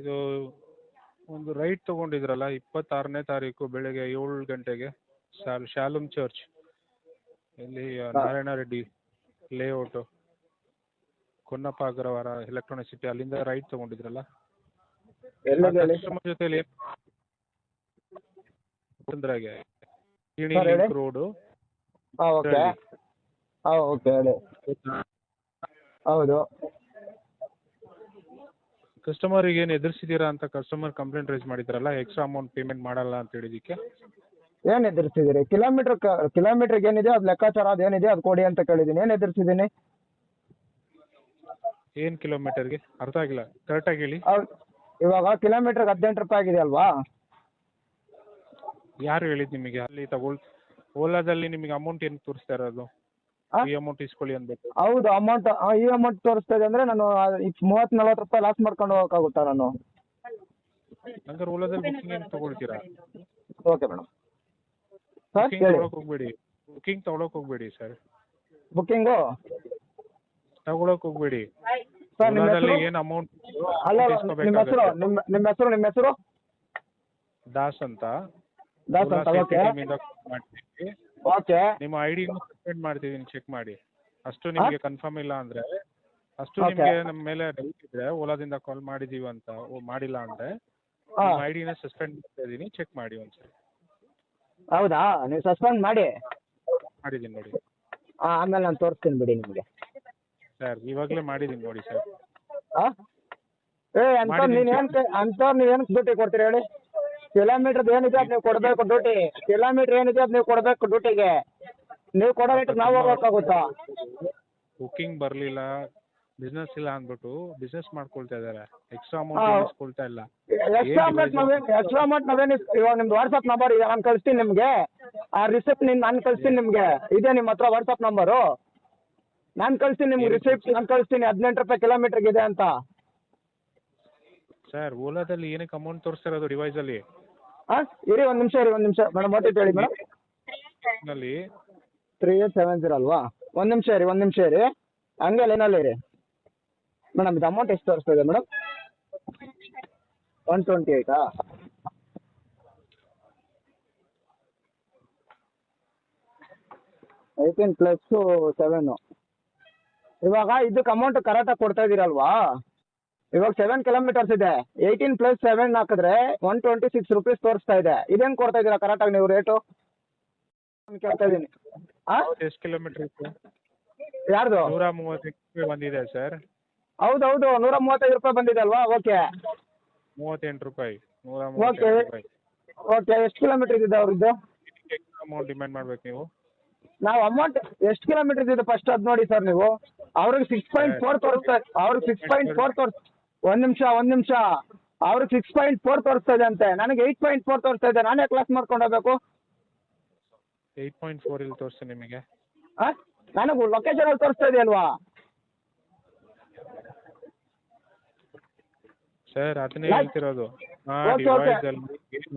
ಇದು ಒಂದು ರೈಟ್ ತಗೊಂಡಿದ್ರಲ್ಲ ಇಪ್ಪತ್ತಾರನೇ ತಾರೀಕು ಬೆಳಗ್ಗೆ ಏಳು ಗಂಟೆಗೆ ಶಾಲ್ ಶಾಲುಮ್ ಚರ್ಚ್. ಇಲ್ಲಿ Narayana Reddy layout Konnappa Agrahara electronic city ಅಲ್ಲಿಂದ ರೈಟ್ ತಗೊಂಡಿದ್ರಲ್ಲ? ಎಲ್ಲಿದೆ ಹೇಳಿ? ಕಸ್ಟಮರ್ ಜೊತೆಲಿ ಚಂದ್ರಾಗೆ ಗಿಣಿ Sir, ಹೇಳಿ. ರೋಡು ಹಾಂ ಓಕೆ ಹಾಂ ಓಕೆ ಹೇಳಿ. ಹೌದು. ಕಸ್ಟಮರಿಗೆ ಏನು ಎದುರಿಸಿದ್ದೀರಾ ಅಂತ ಕಸ್ಟಮರ್ ಕಂಪ್ಲೇಂಟ್ ರೈಸ್ ಮಾಡಿದ್ರಲ್ಲ ಎಕ್ಸ್ಟ್ರಾ ಅಮೌಂಟ್ ಪೇಮೆಂಟ್ ಮಾಡಲ್ಲ ಅಂತ ಹೇಳಿದ್ದಕ್ಕೆ ಏನ್ ಎದುರಿಸಿದಿರಿ? ಕಿಲೋಮೀಟರ್ ಕಿಲೋಮೀಟರ್ಗೆ ಏನಿದೆ ಅದು ಲೆಕ್ಕಾಚಾರ ಅದೇನಿದೆ ಅದು ಕೊಡಿ ಅಂತ ಕೇಳಿದ್ದೀನಿ ಏನು ಎದುರಿಸಿದ್ದೀನಿ ಏನು ಕಿಲೋಮೀಟರ್ಗೆ? ಅರ್ಥ ಆಗಿಲ್ಲ. ಕರೆಕ್ಟಾಗಿ ಹೇಳಿ. ಇವಾಗ ಕಿಲೋಮೀಟ್ರಿಗೆ ಹದಿನೆಂಟು ರೂಪಾಯಿ ಆಗಿದೆ ಅಲ್ವಾ? ಯಾರು ಹೇಳಿದ್ ನಿಮಗೆ? ಅಲ್ಲಿ ತಗೊಳ್ ಓಲಾದಲ್ಲಿ ನಿಮಗೆ ಅಮೌಂಟ್ ಏನು ತೋರಿಸ್ತಾ ಇರೋದು? ಈ ಅಮೌಂಟ್ ಇಸ್ಕೊಳ್ಳಿ ಅಂದ್ಬಿಟ್ಟು. ಹೌದು ಅಮೌಂಟ್ ಈ ಅಮೌಂಟ್ ತೋರಿಸ್ತಾ ಇದೆ ಅಂದ್ರೆ ನಾನು ಮೂವತ್ತು ನಲ್ವತ್ತು ರೂಪಾಯಿ ಲಾಸ್ ಮಾಡ್ಕೊಂಡು ಹೋಗೋಕ್ಕಾಗುತ್ತಾ ನಾನು? ಹಂಗಾರೆ ಓಲಾದಲ್ಲಿ ಬುಕ್ಕಿಂಗ್ ಏನು ತಗೊಳ್ತೀರಾ? ಓಕೆ ಮೇಡಮ್ ಸರ್ ಹೇಳಿ. ತಗೊಳಕ್ ಹೋಗ್ಬೇಡಿ. ಬುಕಿಂಗ್ ತಗೊಳಕ್ ಹೋಗ್ಬೇಡಿ ಸರ್ ಬುಕ್ಕಿಂಗು ತಗೊಳಕ್ ಹೋಗ್ಬೇಡಿ. ಸರ್ ನಿಮ್ಮ ಓಲಾದಲ್ಲಿ ಹೆಸರು? ಏನು ಅಮೌಂಟ್ ಅಲ್ಲ ನಿಮ್ಮ ಹೆಸರು ನಿಮ್ಮ ನಿಮ್ಮ ಹೆಸರು ನಿಮ್ಮ ಹೆಸರು? ದಾಸ್ ಅಂತ. ದಾಸ್ ಓಲಾ ಅಂತ ಓಕೆ ಮಾಡ್ತೀವಿ ಓಕೆ ನಿಮ್ಮ ಐಡಿ ಡಿ ಸಸ್ಪೆಂಡ್ ಮಾಡ್ತಿದ್ದೀನಿ ಚೆಕ್ ಮಾಡಿ. ಅಷ್ಟು ನಿಮಗೆ ಕನ್ಫರ್ಮ್ ಇಲ್ಲ ಅಂದ್ರೆ ಅಷ್ಟು. ನಿಮಗೆ ನಮ್ಮ ಮೇಲೆ ಡೌಟ್ ಇದ್ರೆ ಓಲಾದಿಂದ ಕಾಲ್ ಮಾಡಿದೀವಿ ಅಂತ ಮಾಡಿಲ್ಲ ಅಂದ್ರೆ ಹಾಂ. ನಿಮ್ಮ ಐ ಡಿನ ಸಸ್ಪೆಂಡ್ ಮಾಡ್ತಾ ಇದೀನಿ ಚೆಕ್ ಮಾಡಿ ಒಂದ್ಸರಿ. ಹೌದಾ? ನೀವು ಸಸ್ಪೆಂಡ್ ಮಾಡಿ. ಮಾಡಿದ್ದೀನಿ ನೋಡಿ. ಆಮೇಲೆ ನಾನು ತೋರಿಸ್ತೀನಿ ಬಿಡಿ ನಿಮಗೆ. ಸರ್ ಇವಾಗಲೇ ಮಾಡಿದ್ದೀನಿ ನೋಡಿ ಸರ್. ಏ ಅಂತ ಏನು ಅಂತ ನೀವು ಏನಕ್ಕೆ ಡ್ಯೂಟಿ ಕೊಡ್ತೀರಿ ಹೇಳಿ? ಕಿಲೋಮೀಟ್ರ್ ಏನಿದೆ ಅದ್ ನೀವು ಕೊಡಬೇಕು ಡ್ಯೂಟಿ? ಕಿಲೋಮೀಟರ್ ಏನಿದೆ ಅದು ನೀವು ಕೊಡಬೇಕು ಡ್ಯೂಟಿಗೆ? ನೀವು ಕೊಡೋ ರೇಟ್ ನಾವು ಹೋಗ್ಬೇಕಾಗುತ್ತಾ? ಬುಕಿಂಗ್ ಬರಲಿಲ್ಲ. ಬಿಸ್ನೆಸ್ ಇಲ್ಲ ಅಂದ್ಬಿಟ್ಟು ಬಿಸ್ನೆಸ್ ಮಾಡ್ಕೊಳ್ತಾ ಇದ್ದಾರೆ ಎಕ್ಸ್ಟ್ರಾ. ಅಮೌಂಟ್ ಇಸ್ಕೊಳ್ತಾ ಇಲ್ಲ. ಎಕ್ಸ್ಟ್ರಾ ಅಮೌಂಟ್ ನಾವೇನು ಎಕ್ಸ್ಟ್ರಾ ಅಮೌಂಟ್ ನಾವೇನ್ ಇವಾಗ ನಿಮ್ದು ವಾಟ್ಸಪ್ ನಂಬರ್ ಇದೆ ನಾನು ಕಳಿಸ್ತೀನಿ ನಿಮಗೆ. ಆ ರಿಸಿಪ್ಟ್ ನಿನ್ನ ನಾನು ಕಳಿಸ್ತೀನಿ ನಿಮಗೆ. ಇದೆ ನಿಮ್ಮ ಹತ್ರ ವಾಟ್ಸಪ್ ನಂಬರು ನಾನು ಕಳಿಸ್ತೀನಿ ನಿಮ್ಗೆ ರಿಸಿಪ್ಟ್ ನಾನು ಕಳಿಸ್ತೀನಿ. ಹದಿನೆಂಟು ರೂಪಾಯಿ ಕಿಲೋಮೀಟ್ರಿಗೆ ಇದೆ ಅಂತ. ಸರ್ ಓಲಾದಲ್ಲಿ ಏನಕ್ಕೆ ಅಮೌಂಟ್ ತೋರಿಸ್ತಾ ಇರೋದು ಡಿವೈಸಲ್ಲಿ ಹಾಂ ಇರಿ ಒಂದು ನಿಮಿಷ ಇರಿ ಒಂದು ನಿಮಿಷ. ಮೇಡಮ್ ಓ ಟಿ ಪಿ ಹೇಳಿ ಮೇಡಮ್ನಲ್ಲಿ. ತ್ರೀ ಏಟ್ ಸೆವೆನ್ ಜೀರೋ ಅಲ್ವಾ? ಒಂದು ನಿಮಿಷ ಇರಿ ಒಂದು ನಿಮಿಷ ಇರಿ. ಹಂಗೆ ಲೈನಲ್ಲಿ ಇರಿ. ಮೇಡಮ್ ಇದು ಅಮೌಂಟ್ ಎಷ್ಟು ತೋರಿಸ್ತಾ ಇದೆ ಮೇಡಮ್ ಒನ್ ಟ್ವೆಂಟಿ ಏಯ್ಟಾ ಏಯ್ಟೀನ್ ಪ್ಲಸ್ಸು ಸೆವೆನು ಇವಾಗ ಇದಕ್ಕೆ ಅಮೌಂಟ್ ಕರೆಕ್ಟಾಗಿ ಕೊಡ್ತಾ ಇದ್ದೀರಲ್ವಾ ಇವಾಗ ಸೆವೆನ್ ಕಿಲೋಮೀಟರ್ಸ್ ಇದೆ. ಏಯ್ಟೀನ್ ಪ್ಲಸ್ ಸೆವೆನ್ ಹಾಕಿದ್ರೆ ಒನ್ ಟ್ವೆಂಟಿ ಸಿಕ್ಸ್ ರುಪೀಸ್ ತೋರಿಸ್ತಾ ಇದೆ. ಇದೇನ್ ಕೊಡ್ತಾ ಇದ್ದೀರಾ ಕರೆಕ್ಟಾಗಿ ನೀವು ರೇಟು ಕೇಳ್ತಾ ಇದೀನಿ ಎಷ್ಟು ಕಿಲೋಮೀಟರ್ ಯಾರ್ದು? ನೂರ ಮೂವತ್ತೈದು ಬಂದಿದೆ ಸರ್. ಹೌದು ಹೌದು ನೂರ ಮೂವತ್ತೈದು ರೂಪಾಯಿ ಬಂದಿದೆ ಅಲ್ವಾ? ಓಕೆ. ಮೂವತ್ತೆಂಟು ರೂಪಾಯಿ. ನೂರ ಓಕೆ. ಓಕೆ ಎಷ್ಟು ಕಿಲೋಮೀಟರ್ ಇದೆ ಅವ್ರದ್ದು? ಅಮೌಂಟ್ ಡಿಮ್ಯಾಂಡ್ ಮಾಡ್ಬೇಕು ನೀವು? ನಾವು ಅಮೌಂಟ್ ಎಷ್ಟು ಕಿಲೋಮೀಟರ್ ಇದೆ ಫಸ್ಟ್ ಅದು ನೋಡಿ ಸರ್ ನೀವು. ಅವ್ರಿಗೆ ಸಿಕ್ಸ್ ಪಾಯಿಂಟ್ ಫೋರ್ ತೋರಿಸ್ತಾ ಅವ್ರಿಗೆ ಸಿಕ್ಸ್ ಪಾಯಿಂಟ್ ಫೋರ್ ತೋರಿಸ್ ಒಂದು ನಿಮಿಷ ಒಂದ್ ನಿಮಿಷ. ಅವ್ರಿಗೆ ಸಿಕ್ಸ್ ಪಾಯಿಂಟ್ ಫೋರ್ ತೋರಿಸ್ತಾ ಇದೆ ಅಂತೆ. ನನಗೆ ಏಯ್ಟ್ ಪಾಯಿಂಟ್ ಫೋರ್ ತೋರಿಸ್ತಾ ಇದೆ. ನಾನೇ ಕ್ಲಾಸ್ ಮಾಡ್ಕೊಂಡು ಹೋಗ್ಬೇಕು. ಏಯ್ಟ್ ಪಾಯಿಂಟ್ ಫೋರ್ ಇಲ್ಲಿ ತೋರಿಸಿ ನಿಮಗೆ. ನನಗೆ ನನಗೆ ಲೊಕೇಶನಲ್ಲಿ ತೋರಿಸ್ತಾ ಇದೆಯಲ್ವಾ ಸರ್ ಅದನ್ನೇ ಹೇಳ್ತಿರೋದು. ಅಲ್ಲಿ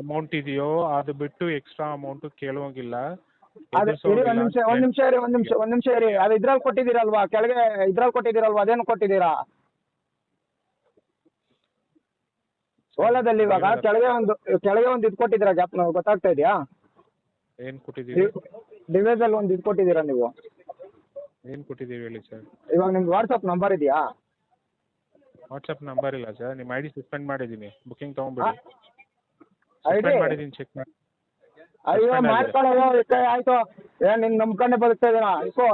ಅಮೌಂಟ್ ಇದೆಯೋ ಅದು ಬಿಟ್ಟು ಎಕ್ಸ್ಟ್ರಾ ಅಮೌಂಟ್ ಕೇಳುವಂಗಿಲ್ಲ. ಅದೇ ಇರಿ ಒಂದ್ ನಿಮಿಷ ಒಂದ್ ನಿಮಿಷ ಇರಿ ಒಂದು ನಿಮಿಷ ಒಂದ್ ನಿಮಿಷ ಇರಿ. ಅದು ಇದ್ರಲ್ಲಿ ಕೊಟ್ಟಿದ್ದೀರಲ್ವಾ? ಕೆಳಗೆ ಇದ್ರಲ್ಲಿ ಕೊಟ್ಟಿದ್ದೀರಲ್ವಾ? ಅದೇನು ಕೊಟ್ಟಿದ್ದೀರಾ? ಓಲಾದಲ್ಲಿ ಇವಾಗ ಕೆಳಗೆ ಒಂದು ಕೆಳಗೆ ಒಂದು ಇದು ಕೊಟ್ಟಿದ್ದೀರಾ ಗ್ಯಾಪ್ ಗೊತ್ತಾಗ್ತಾ ಇದೆಯಾ? ಏನು ಕೊಟ್ಟಿದ್ದೀವಿ ಡಿವೈಸಲ್ಲಿ ಒಂದು ಇದು ಕೊಟ್ಟಿದ್ದೀರಾ ನೀವು? ಏನು ಕೊಟ್ಟಿದ್ದೀವಿ ಹೇಳಿ ಸರ್ ಇವಾಗ ನಿಮ್ಮ ವಾಟ್ಸಪ್ ನಂಬರ್ ಇದೆಯಾ? ವಾಟ್ಸಪ್ ನಂಬರ್ ಇಲ್ಲ ಸರ್ ನಿಮ್ಮ ಐ ಡಿ ಸಸ್ಪೆಂಡ್ ಮಾಡಿದ್ದೀನಿ. ಬುಕಿಂಗ್ ತಗೊಂಡ್ಬಿಡಿ. ಐಡಿ ಸಸ್ಪೆಂಡ್ ಮಾಡಿದ್ದೀನಿ ಚೆಕ್ ಮಾಡಿ. ಅಯ್ಯೋ. ಮಾಡ್ಕೊಳ್ಳೋ ಆಯ್ತು. ಏನ್ ನಿನ್ ನಂಬ್ಕೊಂಡೆ ಬದುಕ್ತಾ ಇದೀರಾ? ಇಕೋ